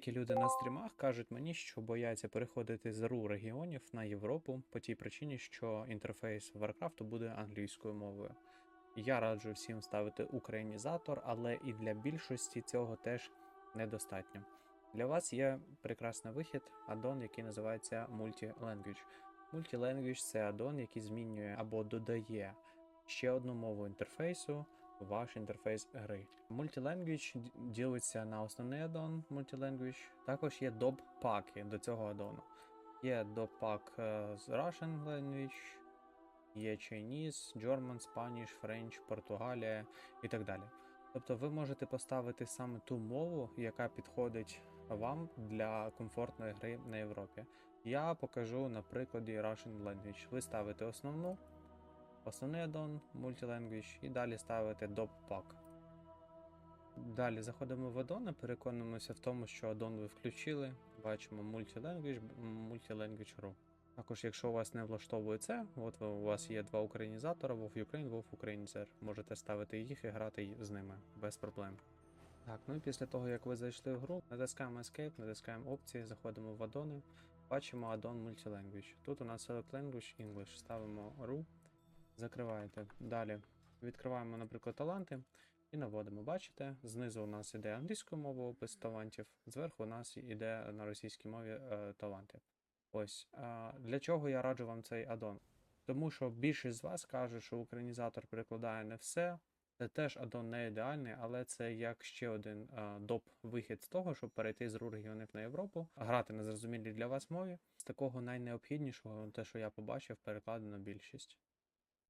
Деякі люди на стрімах кажуть мені, що бояться переходити з РУ регіонів на Європу по тій причині, що інтерфейс Warcraft буде англійською мовою. Я раджу всім ставити українізатор, але і для більшості цього теж недостатньо. Для вас є прекрасний вихід, аддон, який називається Multi-Language. Multi-Language – це аддон, який змінює або додає ще одну мову інтерфейсу ваш інтерфейс гри. Multi-Language ділиться на основний аддон Multi-Language. Також є доп-паки до цього аддону. Є доп-пак е, з Russian Language, є Chinese, German, Spanish, French, Португалія і так далі. Тобто ви можете поставити саме ту мову, яка підходить вам для комфортної гри на Європі. Я покажу на прикладі Russian Language. Ви ставите основну, аддон Multilanguage і далі ставите доп-пак. Далі заходимо в аддони, переконуємося в тому, що аддон ви включили. Бачимо Multilanguage, Multilanguage. Також, якщо у вас не влаштовує це, от у вас є два українізатора, WoW Ukraine, WoW Ukrainizer. Можете ставити їх і грати з ними без проблем. Так, ну і після того, як ви зайшли в гру, натискаємо Escape, натискаємо опції, заходимо в аддони, бачимо аддон Multilanguage. Тут у нас Select Language English, ставимо RU, закриваєте. Далі відкриваємо, наприклад, таланти і наводимо. Бачите, знизу у нас іде англійською мовою опис талантів, зверху у нас іде на російській мові е, таланти. Ось а, для чого я раджу вам цей аддон? Тому що більшість з вас каже, що українізатор перекладає не все. Це теж аддон не ідеальний, але це як ще один а, доп вихід з того, щоб перейти з регіонів на Європу, грати на зрозумілій для вас мові. З такого найнеобхіднішого, те, що я побачив, перекладено більшість.